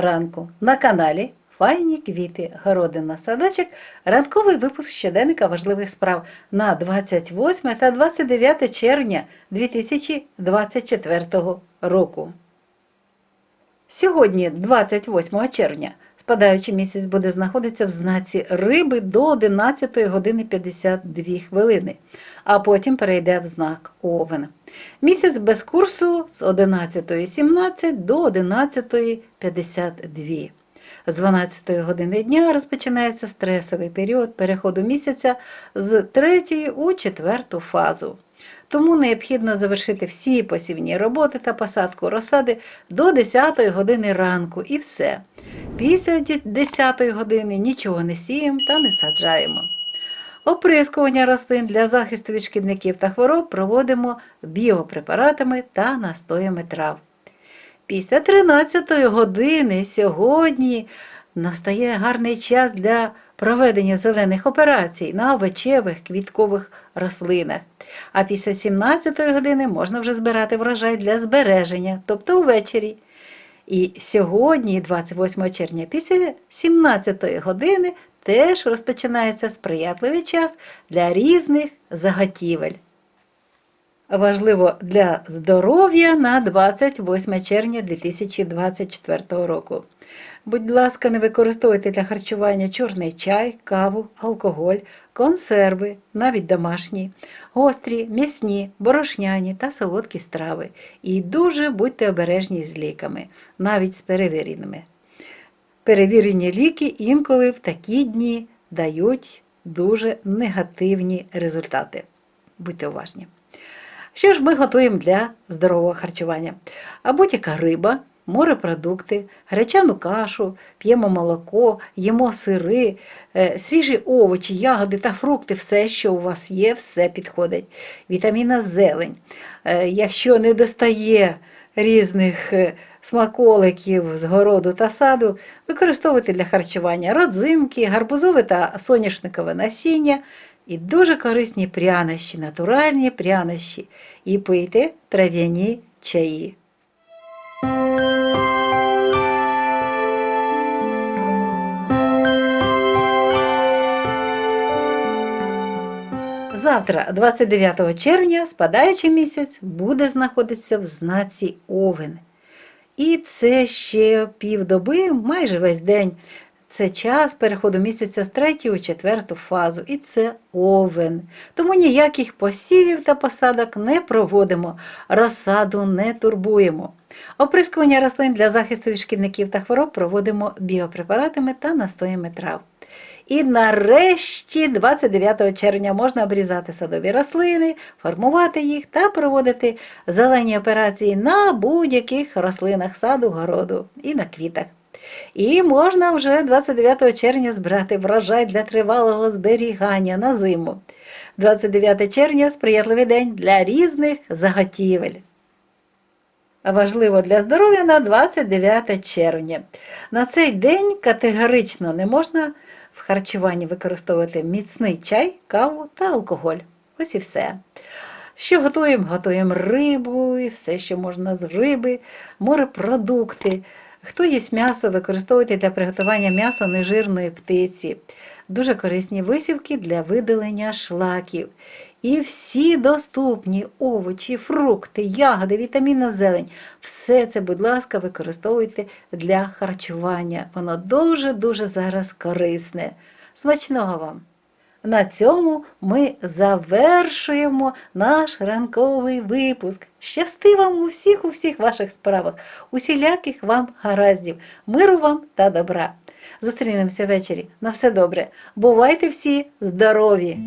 ранку. На каналі Файні квіти, городина, садочок, ранковий випуск щоденника важливих справ на 28 та 29 червня 2024 року. Сьогодні, 28 червня, спадаючий місяць буде знаходитися в знаці риби до 11 години 52 хвилини, а потім перейде в знак Овен. Місяць без курсу з 11.17 до 11.52. З 12 години дня розпочинається стресовий період переходу місяця з 3 у 4 фазу. Тому необхідно завершити всі посівні роботи та посадку розсади до 10 години ранку і все. Після 10 години нічого не сіємо та не саджаємо. Оприскування рослин для захисту від шкідників та хвороб проводимо біопрепаратами та настоями трав. Після 13 години сьогодні настає гарний час для проведення зелених операцій на овочевих квіткових рослинах. А після 17 години можна вже збирати врожай для збереження, тобто увечері. І сьогодні, 28 червня, після 17 години теж розпочинається сприятливий час для різних заготівель. Важливо для здоров'я на 28 червня 2024 року. Будь ласка, не використовуйте для харчування чорний чай, каву, алкоголь, консерви, навіть домашні, гострі, м'ясні, борошняні та солодкі страви. І дуже будьте обережні з ліками, навіть з перевіреними. Перевірені ліки інколи в такі дні дають дуже негативні результати. Будьте уважні. Що ж ми готуємо для здорового харчування? А будь-яка риба, морепродукти, гречану кашу, п'ємо молоко, їмо сири, е, свіжі овочі, ягоди та фрукти, все, що у вас є, все підходить. Вітаміна зелень. Е, Якщо не достає різних е, смаколиків з городу та саду, використовуйте для харчування родзинки, гарбузове та соняшникове насіння. І дуже корисні прянощі, натуральні прянощі. І пийте трав'яні чаї. Завтра, 29 червня, спадаючий місяць буде знаходитися в знаці Овен. І це ще півдоби, майже весь день. Це час переходу місяця з третьої у четверту фазу, і це овен. Тому ніяких посівів та посадок не проводимо, розсаду не турбуємо. Оприскування рослин для захисту від шкідників та хвороб проводимо біопрепаратами та настоями трав. І нарешті, 29 червня, можна обрізати садові рослини, формувати їх та проводити зелені операції на будь-яких рослинах саду, городу і на квітах. І можна вже 29 червня збирати врожай для тривалого зберігання на зиму. 29 червня сприятливий день для різних заготівель. Важливо для здоров'я на 29 червня. На цей день категорично не можна в харчуванні використовувати міцний чай, каву та алкоголь. Ось і все. Що готуємо? Готуємо рибу і все, що можна з риби, морепродукти. Хто їсть м'ясо, використовуйте для приготування м'яса нежирної птиці. Дуже корисні висівки для видалення шлаків. І всі доступні овочі, фрукти, ягоди, вітамінна зелень. Все це, будь ласка, використовуйте для харчування. Воно дуже-дуже зараз корисне. Смачного вам! На цьому ми завершуємо наш ранковий випуск. Щасти вам у всіх у всіх ваших справах, усіляких вам гараздів, миру вам та добра. Зустрінемося ввечері. На все добре. Бувайте всі здорові!